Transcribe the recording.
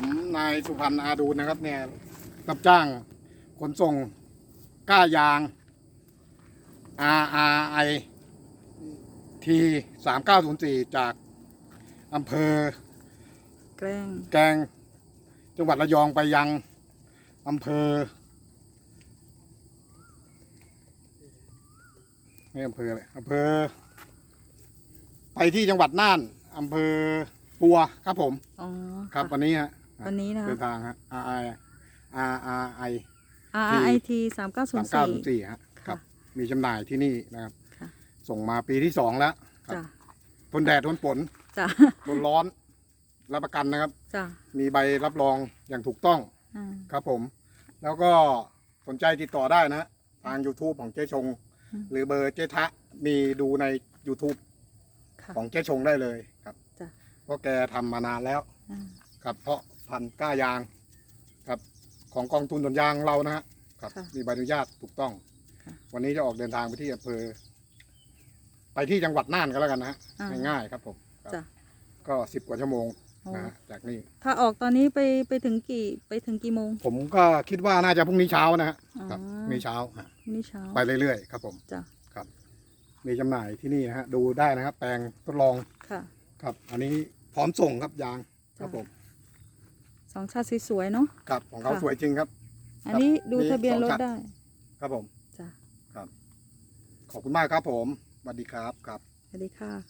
ผมนายสุพันธ์อาดูนนะครับเนี่ยรับจ้างขนส่งก้ายาง RRI T 3 9 0 4 จากอำเภอ แกล้งแกลงจังหวัดระยองไปยังอำเภอไม่อำเภอเลยอำเภอ ไปที่จังหวัดน่านอำเภอปัวครับผม อ๋อครับะวันนี้ฮะ วันนี้นะเดิคะนทางฮะ R I R R I RIT สามเก้าศูสานมย์เก้าสี่ศูนย์สี่ฮะครับ มีจำหน่ายที่นี่นะครับ ค่ะ ส่งมาปีที่สองแล้วครับจ้ะทนแดดทนฝนจ้ะทนร้อนรับประกันนะครับ จ้ะมีใบรับรองอย่างถูกต้องอ่า ครับผม แล้วก็สนใจติดต่อได้นะทาง YouTube ของเจ๊ชง อืม หรือเบอร์เจ๊ทะมีดูใน YouTube ค่ะ ของเจ๊ชงได้เลยครับจ้ะ เพราะแกทำมานานแล้วอ่า ครับ เพราะ พันธุ์กล้ายางครับของกองทุนสวนยางเรานะฮะครับ ค่ะมีใบอนุญาตถูกต้อง ค่ะ วันนี้จะออกเดินทางไปที่อำเภอ ไปที่จังหวัดน่านก็แล้วกันนะฮะอ่า ง่ายๆครับผมครับจ้ะ ก็สิบกว่าชั่วโมงโอ้นะฮะจากนี่ถ้าออกตอนนี้ไปไปถึงกี่ไปถึงกี่โมงผมก็คิดว่าน่าจะพรุ่งนี้เช้านะฮะอ๋อครับพรุ่งนี้เช้าฮะนี่เช้าไปเรื่อยๆครับผม จ้ะครับมีจำหน่ายที่นี่นะฮะดูได้นะครับ แปลงทดลองค่ะ ครับ อันนี้พร้อมส่งครับยางครับจ้ะผม สองชาติสวยๆเนาะ ครับของเขาค่ะ สวยจริงครับ อันนี้ดูมีทะเบียนสองรถชาติได้ ครับผมจ้ะขอบคุณมากครับผมสวัสดีครับครับ สวัสดีค่ะ